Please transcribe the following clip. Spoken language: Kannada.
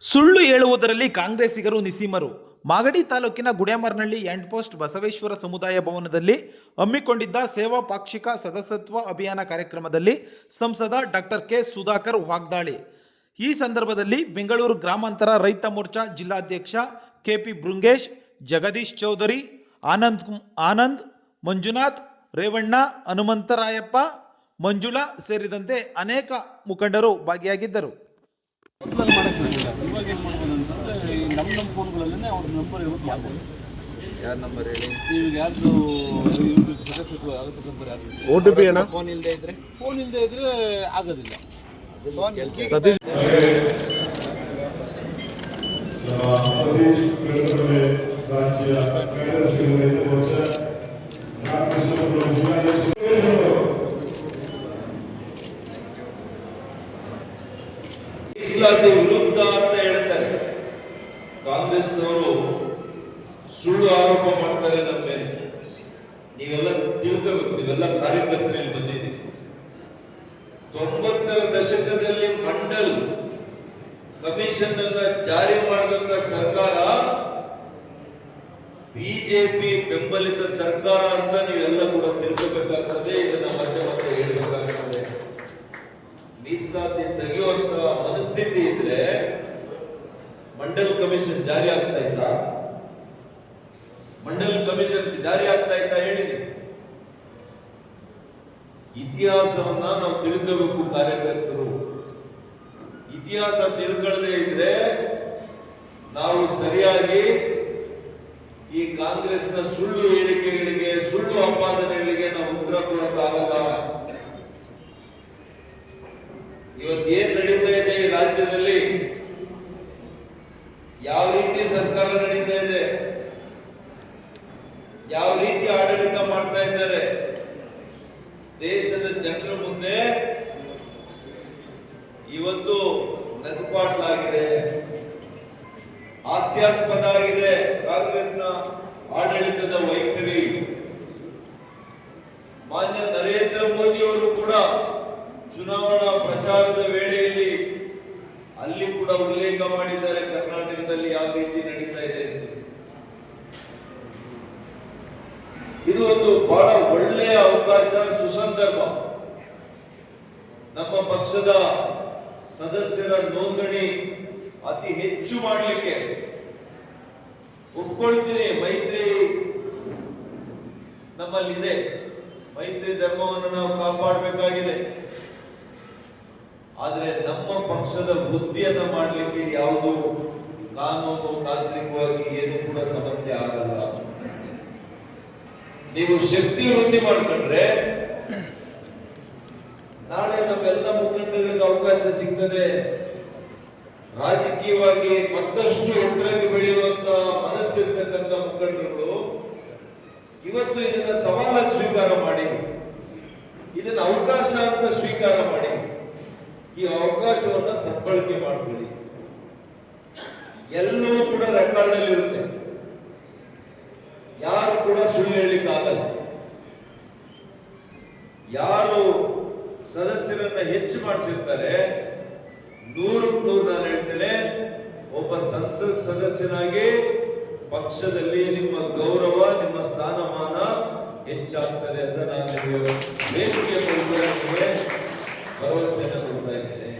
ಸುಳ್ಳು ಹೇಳುವುದರಲ್ಲಿ ಕಾಂಗ್ರೆಸ್ಸಿಗರು ನಿಸೀಮರು. ಮಾಗಡಿ ತಾಲೂಕಿನ ಗುಡ್ಯಾಮರ್ನಹಳ್ಳಿ ಎಂಡ್ ಪೋಸ್ಟ್ ಬಸವೇಶ್ವರ ಸಮುದಾಯ ಭವನದಲ್ಲಿ ಹಮ್ಮಿಕೊಂಡಿದ್ದ ಸೇವಾ ಪಾಕ್ಷಿಕ ಸದಸ್ಯತ್ವ ಅಭಿಯಾನ ಕಾರ್ಯಕ್ರಮದಲ್ಲಿ ಸಂಸದ ಡಾಕ್ಟರ್ ಕೆ ಸುಧಾಕರ್ ವಾಗ್ದಾಳಿ. ಈ ಸಂದರ್ಭದಲ್ಲಿ ಬೆಂಗಳೂರು ಗ್ರಾಮಾಂತರ ರೈತ ಮೋರ್ಚಾ ಜಿಲ್ಲಾಧ್ಯಕ್ಷ ಕೆ ಪಿ ಬೃಂಗೇಶ್, ಜಗದೀಶ್ ಚೌಧರಿ, ಆನಂದ್ ಆನಂದ್, ಮಂಜುನಾಥ್, ರೇವಣ್ಣ, ಹನುಮಂತರಾಯಪ್ಪ, ಮಂಜುಳಾ ಸೇರಿದಂತೆ ಅನೇಕ ಮುಖಂಡರು ಭಾಗಿಯಾಗಿದ್ದರು. ಇವಾಗ ಏನು ಮಾಡ್ಬೋದು ಅಂತಂದರೆ ಈ ನಮ್ಮ ನಮ್ಮ ಫೋನ್ಗಳಲ್ಲೇ ಅವ್ರ ನಂಬರ್ ಇರೋದು ಮಾಡ್ಬೋದು ಯಾರ ನಂಬರ್ ಹೇಳಿ? ಈಗ ಯಾರ್ದು ಇವ್ರದ್ದು ಸದಸ್ಯತ್ವ ಆಗುತ್ತೆ ನಂಬರ್ ಯಾರು ಓ ಟಿ ಪಿ ಏನೋ? ಫೋನ್ ಇಲ್ಲದೆ ಇದ್ರೆ? ಫೋನ್ ಇಲ್ಲದೆ ಇದ್ರೆ ಆಗೋದಿಲ್ಲ. ಸತೀಶ್ ಮೀಸಲಾತಿ ವಿರುದ್ಧ ಅಂತ ಹೇಳ್ತಾರೆ. ಕಾಂಗ್ರೆಸ್ನವರು ಸುಳ್ಳು ಆರೋಪ ಮಾಡ್ತಾರೆ ನಮ್ಮ ಮೇಲೆ. ನೀವೆಲ್ಲ ತಿಳ್ಕೋಬೇಕು ನೀವೆಲ್ಲ ಕಾರ್ಯಕರ್ತರಲ್ಲಿ ಬಂದಿದ್ದೀವಿ ತೊಂಬತ್ತರ ದಶಕದಲ್ಲಿ ಮಂಡಲ್ ಕಮಿಷನ್ ಅನ್ನ ಜಾರಿ ಮಾಡಿದಂತ ಸರ್ಕಾರ ಬಿಜೆಪಿ ಬೆಂಬಲಿತ ಸರ್ಕಾರ ಅಂತ ನೀವೆಲ್ಲ ಕೂಡ ತಿಳ್ಕೋಬೇಕಾಗ್ತದೆ. ಇದನ್ನ ಮತ್ತೆ ಮತ್ತೆ ಹೇಳಬೇಕಾಗ್ತದೆ. ಮೀಸಲಾತಿ ತೆಗೆಯುವಂತ ಮನಸ್ಥಿತಿ ಇದ್ರೆ ಮಂಡಲ್ ಕಮಿಷನ್ ಜಾರಿ ಆಗ್ತಾ ಇತ್ತ? ಮಂಡಲ್ ಕಮಿಷನ್ ಜಾರಿ ಆಗ್ತಾ ಇತ್ತ ಹೇಳಿದೆ ಇತಿಹಾಸವನ್ನ ನಾವು ತಿಳ್ಕೋಬೇಕು ಕಾರ್ಯಕರ್ತರು. ಇತಿಹಾಸ ತಿಳ್ಕೊಳ್ಳದೆ ಇದ್ರೆ ನಾವು ಸರಿಯಾಗಿ ಈ ಕಾಂಗ್ರೆಸ್ನ ಸುಳ್ಳು ಹೇಳಿಕೆಗಳಿಗೆ, ಸುಳ್ಳು ಆಪಾದನೆಗಳಿಗೆ ನಾವು ಉತ್ತರ ಕೊಡೋಕ್ಕಾಗಲ್ಲ. ಇವತ್ತು ಏನ್ ನಡೀತಾ ಇದೆ ಈ ರಾಜ್ಯದಲ್ಲಿ ಯಾವ ರೀತಿ ಸರ್ಕಾರ ನಡೀತಾ ಇದೆ ಯಾವ ರೀತಿ ಆಡಳಿತ ಮಾಡ್ತಾ ಇದ್ದಾರೆ. ದೇಶದ ಜನರ ಮುಂದೆ ಇವತ್ತು ನಗುಪಾಟ್ಲಾಗಿದೆ, ಹಾಸ್ಯಾಸ್ಪದ ಆಗಿದೆ ಕಾಂಗ್ರೆಸ್ನ ಆಡಳಿತದ ವೈಖರಿ. ಮಾನ್ಯ ನರೇಂದ್ರ ಮೋದಿ ಅವರು ಕೂಡ ಚುನಾವಣಾ ಪ್ರಚಾರದ ವೇಳೆಯಲ್ಲಿ ಅಲ್ಲಿ ಕೂಡ ಉಲ್ಲೇಖ ಮಾಡಿದ್ದಾರೆ ಕರ್ನಾಟಕದಲ್ಲಿ ಯಾವ ರೀತಿ ನಡೀತಾ ಇದೆ ಅಂತ ಇದು ಒಂದು ಬಹಳ ಒಳ್ಳೆಯ ಅವಕಾಶ, ಸುಸಂದರ್ಭ. ನಮ್ಮ ಪಕ್ಷದ ಸದಸ್ಯರ ನೋಂದಣಿ ಅತಿ ಹೆಚ್ಚು ಮಾಡಲಿಕ್ಕೆ ಒಪ್ಕೊಳ್ತೀನಿ, ಮೈತ್ರಿ ನಮ್ಮಲ್ಲಿದೆ. ಮೈತ್ರಿ ಧರ್ಮವನ್ನು ನಾವು ಕಾಪಾಡಬೇಕಾಗಿದೆ. ಆದರೆ ನಮ್ಮ ಪಕ್ಷದ ವೃತ್ತಿಯನ್ನು ಮಾಡಲಿಕ್ಕೆ ಯಾವುದು ಕಾನೂನು ತಾಂತ್ರಿಕವಾಗಿ ಏನು ಕೂಡ ಸಮಸ್ಯೆ ಆಗಲ್ಲ. ನೀವು ಶಕ್ತಿ ವೃದ್ಧಿ ಮಾಡ್ಕೊಂಡ್ರೆ ನಾಳೆ ನಮ್ಮೆಲ್ಲ ಮುಖಂಡರಿಗೆ ಅವಕಾಶ ಸಿಗ್ತದೆ. ರಾಜಕೀಯವಾಗಿ ಮತ್ತಷ್ಟು ಎತ್ತರಕ್ಕೆ ಬೆಳೆಯುವಂತ ಮನಸ್ಸಿರ್ತಕ್ಕಂಥ ಮುಖಂಡರುಗಳು ಇವತ್ತು ಇದನ್ನ ಸವಾಲಾಗಿ ಸ್ವೀಕಾರ ಮಾಡಿ, ಇದನ್ನ ಅವಕಾಶ ಅಂತ ಸ್ವೀಕಾರ ಮಾಡಿ, ಈ ಅವಕಾಶವನ್ನ ಸದ್ಬಳಕೆ ಮಾಡ್ಕೊಳ್ಳಿ. ಎಲ್ಲವೂ ಕೂಡ ರೆಕಾರ್ಡ್ ಅಲ್ಲಿ ಇರುತ್ತೆ ಯಾರು ಕೂಡ ಸುಳ್ಳು ಹೇಳಲಿಕ್ಕೆ ಆಗಲ್ಲ ಯಾರು ಸದಸ್ಯರನ್ನ ಹೆಚ್ಚು ಮಾಡಿಸಿರ್ತಾರೆ ನೂರು ನೂರು ನಾನು ಹೇಳ್ತೇನೆ, ಒಬ್ಬ ಸಂಸತ್ ಸದಸ್ಯನಾಗಿ ಪಕ್ಷದಲ್ಲಿ ನಿಮ್ಮ ಗೌರವ, ನಿಮ್ಮ ಸ್ಥಾನಮಾನ ಹೆಚ್ಚಾಗ್ತದೆ ಅಂತ ನಾನು ವೇದಿಕೆ ಭರವಸೆಯನ್ನು ಕೊಡ್ತಾ ಇದ್ದೇನೆ.